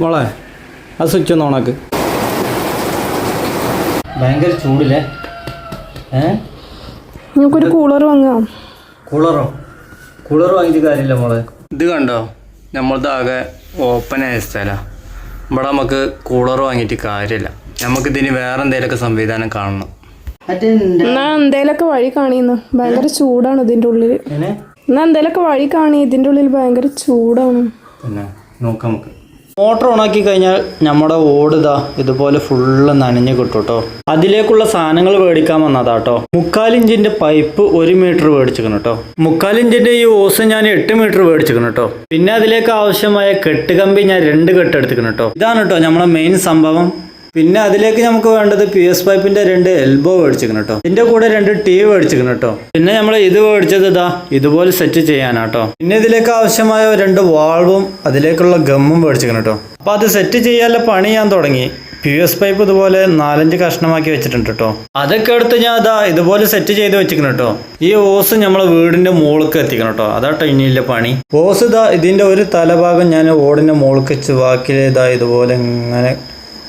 മോളെ ആ സ്വിച്ച് ഒന്ന് ഓണാക്ക്. ഭയങ്കര ചൂടില്ലേ? ഏ? നമുക്കൊരു കൂളർ വാങ്ങാം. കൂളറോ കൂളർ വാങ്ങിയിട്ട് കാര്യമില്ല മോളെ. ഇത് കണ്ടോ? നമ്മളത് ആകെ ഓപ്പൺ ആയ സ്ഥലമാണ് ഇവിടെ നമുക്ക് കൂളർ വാങ്ങിയിട്ട് കാര്യമില്ല. നമുക്ക് ഇതിന് വേറെ എന്തെങ്കിലുമൊക്കെ സംവിധാനം കാണണം. എന്നാ എന്തേലൊക്കെ വഴി കാണിന്ന്. ഭയങ്കര ചൂടാണ് ഇതിന്റെ ഉള്ളിൽ. എന്നാ എന്തേലൊക്കെ വഴി കാണി ഇതിന്റെ ഉള്ളിൽ ഭയങ്കര ചൂടാണ്. പിന്നെ നോക്കാം നമുക്ക്. മോട്ടർ ഓണാക്കി കഴിഞ്ഞാൽ നമ്മുടെ ഓട് ഓടുതാ ഇതുപോലെ ഫുള്ള് നനഞ്ഞു കിട്ടും കേട്ടോ അതിലേക്കുള്ള സാധനങ്ങൾ മേടിക്കാൻ വന്നതാട്ടോ. കേട്ടോ ഇഞ്ചിന്റെ പൈപ്പ് ഒരു മീറ്റർ മേടിച്ചിരിക്കണം കേട്ടോ മുക്കാലിഞ്ചിന്റെ ഈ ഓസ് ഞാൻ എട്ട് മീറ്റർ മേടിച്ചിരിക്കണം കേട്ടോ പിന്നെ അതിലേക്ക് ആവശ്യമായ കെട്ടുകമ്പി ഞാൻ രണ്ട് കെട്ട് എടുത്തിക്കണം കേട്ടോ ഇതാണ് കേട്ടോ നമ്മുടെ മെയിൻ സംഭവം. പിന്നെ അതിലേക്ക് നമുക്ക് വേണ്ടത് പി എസ് പൈപ്പിന്റെ രണ്ട് എൽബോ മേടിച്ചിരിക്കണം കേട്ടോ ഇതിന്റെ കൂടെ രണ്ട് ടി മേടിച്ചിരിക്കണം കേട്ടോ പിന്നെ നമ്മൾ ഇത് മേടിച്ചത് ഇതാ ഇതുപോലെ സെറ്റ് ചെയ്യാനാട്ടോ പിന്നെ ഇതിലേക്ക് ആവശ്യമായ രണ്ട് വാൾവും അതിലേക്കുള്ള ഗമ്മും മേടിച്ചിരിക്കണം കേട്ടോ അപ്പൊ അത് സെറ്റ് ചെയ്യാനുള്ള പണി ഞാൻ തുടങ്ങി. പി എസ് പൈപ്പ് ഇതുപോലെ നാലഞ്ച് കഷ്ണമാക്കി വെച്ചിട്ടുണ്ട് കേട്ടോ അതൊക്കെ എടുത്ത് ഞാൻ അതാ ഇതുപോലെ സെറ്റ് ചെയ്ത് വെച്ചിരിക്കണം കേട്ടോ ഈ ഓസ് നമ്മളെ വീടിന്റെ മുകൾക്ക് എത്തിക്കണം കേട്ടോ അതാട്ടോ ഇനിയില്ല പണി. ഓസ് ഇതാ ഇതിന്റെ ഒരു തലഭാഗം ഞാൻ ഓടിന്റെ മുകൾക്ക് ചുവാക്കിലേതാ ഇതുപോലെ ഇങ്ങനെ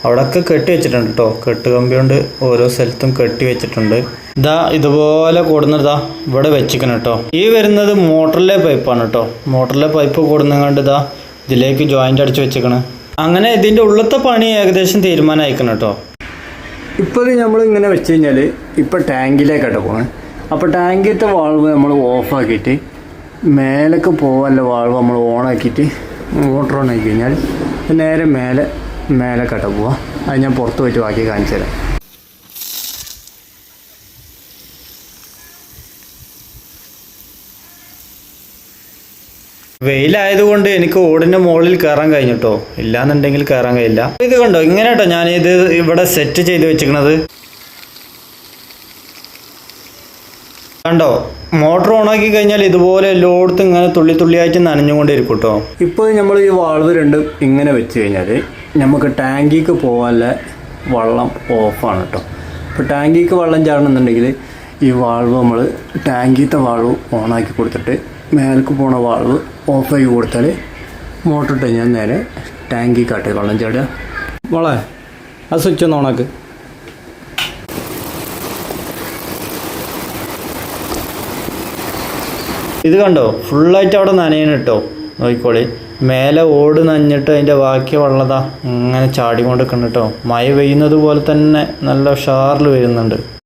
അവിടെയൊക്കെ കെട്ടി വെച്ചിട്ടുണ്ട് കേട്ടോ കെട്ട് കമ്പി കൊണ്ട് ഓരോ സ്ഥലത്തും കെട്ടി വെച്ചിട്ടുണ്ട്. ഇതാ ഇതുപോലെ കൂടുന്നതാ ഇവിടെ വെച്ചിക്കണം കേട്ടോ ഈ വരുന്നത് മോട്ടറിലെ പൈപ്പാണ് കേട്ടോ മോട്ടറിലെ പൈപ്പ് കൂടുന്നതുകൊണ്ട് ഇതാ ഇതിലേക്ക് ജോയിന്റ് അടിച്ച് വെച്ചേക്കണ് അങ്ങനെ ഇതിന്റെ ഉള്ളത്തെ പണി ഏകദേശം തീരുമാനമായിക്കണം കേട്ടോ ഇപ്പോൾ ഇത് നമ്മൾ ഇങ്ങനെ വെച്ച് കഴിഞ്ഞാൽ ഇപ്പോൾ ടാങ്കിലേക്കാട്ടോ പോകണം അപ്പോൾ ടാങ്കിലത്തെ വാൾവ് നമ്മൾ ഓഫാക്കിയിട്ട് മേലേക്ക് പോകാനുള്ള വാൾവ് നമ്മൾ ഓണാക്കിയിട്ട് മോട്ടർ ഓൺ ആക്കി കഴിഞ്ഞാൽ നേരെ മേലെ മേലെ കട്ട പോവാം. അത് ഞാൻ പുറത്ത് പോയിട്ട് ബാക്കി കാണിച്ചു തരാം. വെയിലായതുകൊണ്ട് എനിക്ക് ഓടിന്റെ മുകളിൽ കയറാൻ കഴിഞ്ഞിട്ടോ ഇല്ലാന്നുണ്ടെങ്കിൽ കയറാൻ കഴിയില്ല. ഇത് കണ്ടോ? ഇങ്ങനെ കേട്ടോ ഞാൻ ഇത് ഇവിടെ സെറ്റ് ചെയ്ത് വെച്ചിരിക്കണത്. കണ്ടോ മോട്ടർ ഓണാക്കി കഴിഞ്ഞാൽ ഇതുപോലെ എല്ലായിടത്തും ഇങ്ങനെ തുള്ളി തുള്ളിയായിട്ട് നനഞ്ഞുകൊണ്ടിരിക്കും കേട്ടോ ഇപ്പോൾ നമ്മൾ ഈ വാൾവ് രണ്ടും ഇങ്ങനെ വെച്ച് കഴിഞ്ഞാൽ നമുക്ക് ടാങ്കിക്ക് പോകാനുള്ള വെള്ളം ഓഫാണ് കേട്ടോ ഇപ്പോൾ ടാങ്കിക്ക് വെള്ളം ചാടണമെന്നുണ്ടെങ്കിൽ ഈ വാൾവ് നമ്മൾ ടാങ്കിത്തെ വാൾവ് ഓണാക്കി കൊടുത്തിട്ട് മേലേക്ക് പോണ വാൾവ് ഓഫാക്കി കൊടുത്താൽ മോട്ടർ ഇട്ട് ഞാൻ നേരെ ടാങ്കിക്കാട്ടെ വെള്ളം ചാടുക. മോളെ ആ സ്വിച്ച് ഒന്ന് ഓണാക്ക്. ഇത് കണ്ടോ? ഫുള്ളായിട്ട് അവിടെ നനയണം കേട്ടോ. നോക്കിക്കോളി. മേലെ ഓട് നനഞ്ഞിട്ട് അതിന്റെ ബാക്കി വെള്ളതാ ഇങ്ങനെ ചാടിക്കൊണ്ട് നിൽക്കണം കേട്ടോ. മഴ പെയ്യുന്നത് പോലെ തന്നെ നല്ല ഉഷാറിൽ വരുന്നുണ്ട്.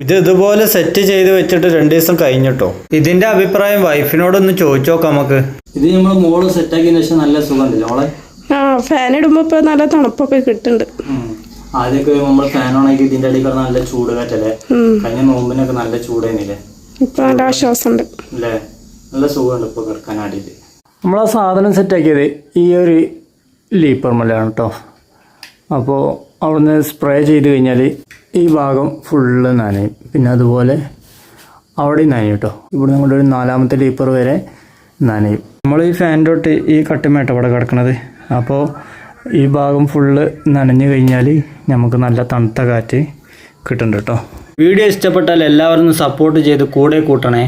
ഇത് ഇതുപോലെ സെറ്റ് ചെയ്ത് വെച്ചിട്ട് രണ്ട് ദിവസം കഴിഞ്ഞിട്ടോ ഇതിന്റെ അഭിപ്രായം വൈഫിനോടൊന്ന് ചോദിച്ചു നോക്കാം നമുക്ക്. ഇത് നമ്മൾ മോൾ സെറ്റാക്കിയതിന് ശേഷം നല്ല സുഖമുണ്ടല്ലോ ആ ഫാൻ ഇടുമ്പോ ഇപ്പൊ നല്ല തണുപ്പൊക്കെ കിട്ടുന്നുണ്ട്. ആദ്യമൊക്കെ നമ്മൾ ഫാൻ ഓണാക്കി ഇതിന്റെ അടിയിൽ കിടന്ന നല്ല ചൂട് കാറ്റല്ലേ? കഴിഞ്ഞ നോമ്പിനൊക്കെ നല്ല ചൂടേനില്ലേ? ഇപ്പൊ നല്ല ആശ്വാസമുണ്ട്. അല്ലേ? നല്ല സുഖമുണ്ട് ഇപ്പൊ കിടക്കാൻ ആടിയിട്ട്. നമ്മൾ ആ സാധനം സെറ്റാക്കിയത് ഈ ഒരു ലീപ്പർ മലയാണ് കേട്ടോ അപ്പോൾ അവിടുന്ന് സ്പ്രേ ചെയ്ത് കഴിഞ്ഞാൽ ഈ ഭാഗം ഫുള്ള് നനയും. പിന്നെ അതുപോലെ അവിടെ നനയും കേട്ടോ ഇവിടെ നമ്മുടെ ഒരു നാലാമത്തെ ലീപ്പർ വരെ നനയും. നമ്മൾ ഈ ഫാൻ തൊട്ട് ഈ കട്ടുമേട്ട അവിടെ കിടക്കണത്. അപ്പോൾ ഈ ഭാഗം ഫുള്ള് നനഞ്ഞു കഴിഞ്ഞാൽ നമുക്ക് നല്ല തണുത്ത കാറ്റ് കിട്ടുന്നുണ്ട് കേട്ടോ വീഡിയോ ഇഷ്ടപ്പെട്ടാൽ എല്ലാവരും സപ്പോർട്ട് ചെയ്ത് കൂടെ കൂട്ടണേ.